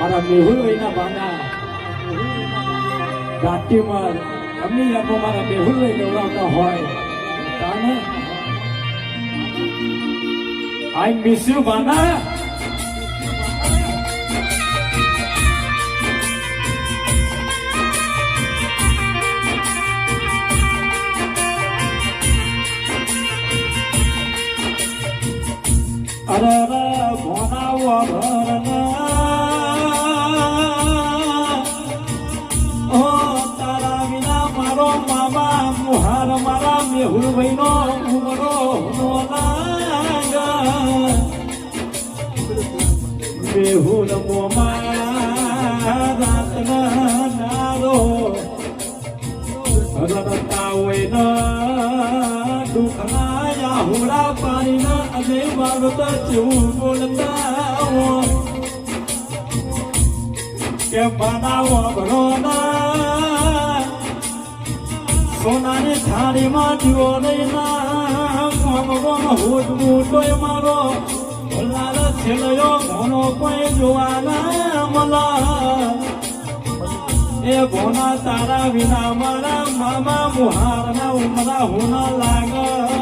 મારા મેહુલભાઈના બાના. ઘાટીમાં એમની યાદમાં મારા મેહુલભાઈ ગૌરાવતા હોય. તાને? આઈ મિસ યુ બાના. અરે રે ભોનાવો ભરના મેહુલ ઉમરો નો લાગ. મેહુલ મોમા રાતના નારો. રડતા હોય ના દુખના પાણી ના અને માગત જેવું બોલતા કે બનાવો ભરોના સોનાની થાળીમાં જીવો નહીં ના ગોમ હોટવું તોય મારો. ભલાલ છેલ્યો ઘણો કોઈ જોવાના મલા એ ભોના તારા વિના મારા મામા મુહારના ઉમરા હોના લાગ.